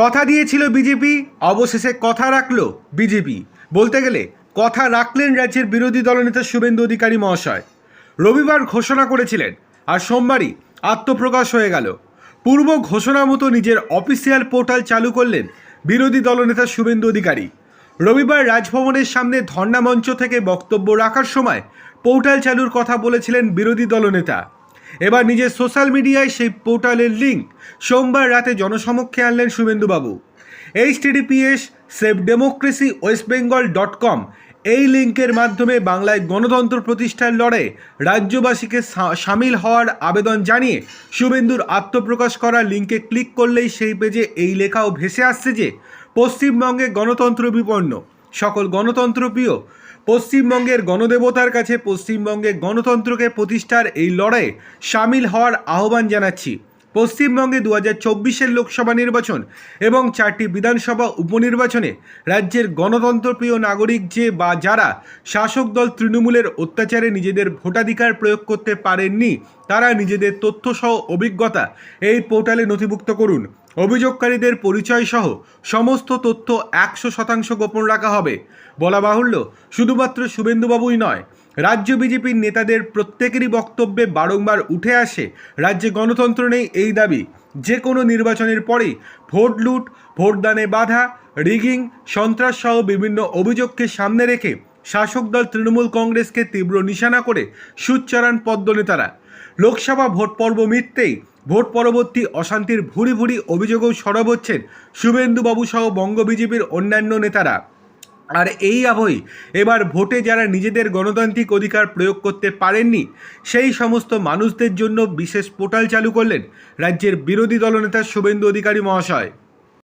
কথা দিয়েছিল বিজেপি, অবশেষে কথা রাখল বিজেপি। বলতে গেলে, কথা রাখলেন রাজ্যের বিরোধী দলনেতা শুভেন্দু অধিকারী মহাশয়। রবিবার ঘোষণা করেছিলেন আর সোমবারই আত্মপ্রকাশ হয়ে গেল। পূর্ব ঘোষণা মতো নিজের অফিসিয়াল পোর্টাল চালু করলেন বিরোধী দলনেতা শুভেন্দু অধিকারী। রবিবার রাজভবনের সামনে ধর্ণা মঞ্চ থেকে বক্তব্য রাখার সময় পোর্টাল চালুর কথা বলেছিলেন বিরোধী দলনেতা। এবার নিজের সোশ্যাল মিডিয়ায় সেই পোর্টালের লিঙ্ক সোমবার রাতে জনসমক্ষে আনলেন শুভেন্দুবাবু। H T D P S save democracy west Bengal dot com এই লিঙ্কের মাধ্যমে বাংলায় গণতন্ত্র প্রতিষ্ঠার লড়াইয়ে রাজ্যবাসীকে সামিল হওয়ার আবেদন জানিয়ে শুভেন্দুর আত্মপ্রকাশ করা লিঙ্কে ক্লিক করলেই সেই পেজে এই লেখাও ভেসে আসছে যে, পশ্চিমবঙ্গে গণতন্ত্র বিপন্ন। সকল গণতন্ত্র প্রিয়, পশ্চিমবঙ্গের গণদেবতার কাছে পশ্চিমবঙ্গে গণতন্ত্রকে প্রতিষ্ঠার এই লড়াইয়ে সামিল হওয়ার আহ্বান জানাচ্ছি। পশ্চিমবঙ্গে দু হাজার চব্বিশের লোকসভা নির্বাচন এবং চারটি বিধানসভা উপনির্বাচনে রাজ্যের গণতন্ত্রপ্রিয় নাগরিক যে বা যারা শাসক দল তৃণমূলের অত্যাচারে নিজেদের ভোটাধিকার প্রয়োগ করতে পারেননি, তারা নিজেদের তথ্যসহ অভিজ্ঞতা এই পোর্টালে নথিভুক্ত করুন। অভিযোগকারীদের পরিচয় সহ সমস্ত তথ্য একশো শতাংশ গোপন রাখা হবে। বলা বাহুল্য, শুধুমাত্র শুভেন্দুবাবুই নয়, রাজ্য বিজেপির নেতাদের প্রত্যেকেরই বক্তব্যে বারংবার উঠে আসে রাজ্যে গণতন্ত্র নেই এই দাবি। যে কোনো নির্বাচনের পরেই ভোট লুট, ভোটদানে বাধা, রিগিং সন্ত্রাস সহ বিভিন্ন অভিযোগকে সামনে রেখে শাসক দল তৃণমূল কংগ্রেসকে তীব্র নিশানা করে সুচ্চারণ পদ্মনেতারা। লোকসভা ভোট পর্ব মিটতেই ভোট পরবর্তী অশান্তির ভুরি ভুরি অভিযোগও সরব হচ্ছেন শুভেন্দুবাবু সহ বঙ্গ বিজেপির অন্যান্য নেতারা। আর এই আবহই এবার ভোটে যারা নিজেদের গণতান্ত্রিক অধিকার প্রয়োগ করতে পারেননি, সেই সমস্ত মানুষদের জন্য বিশেষ পোর্টাল চালু করলেন রাজ্যের বিরোধী দলনেতা শুভেন্দু অধিকারী মহাশয়।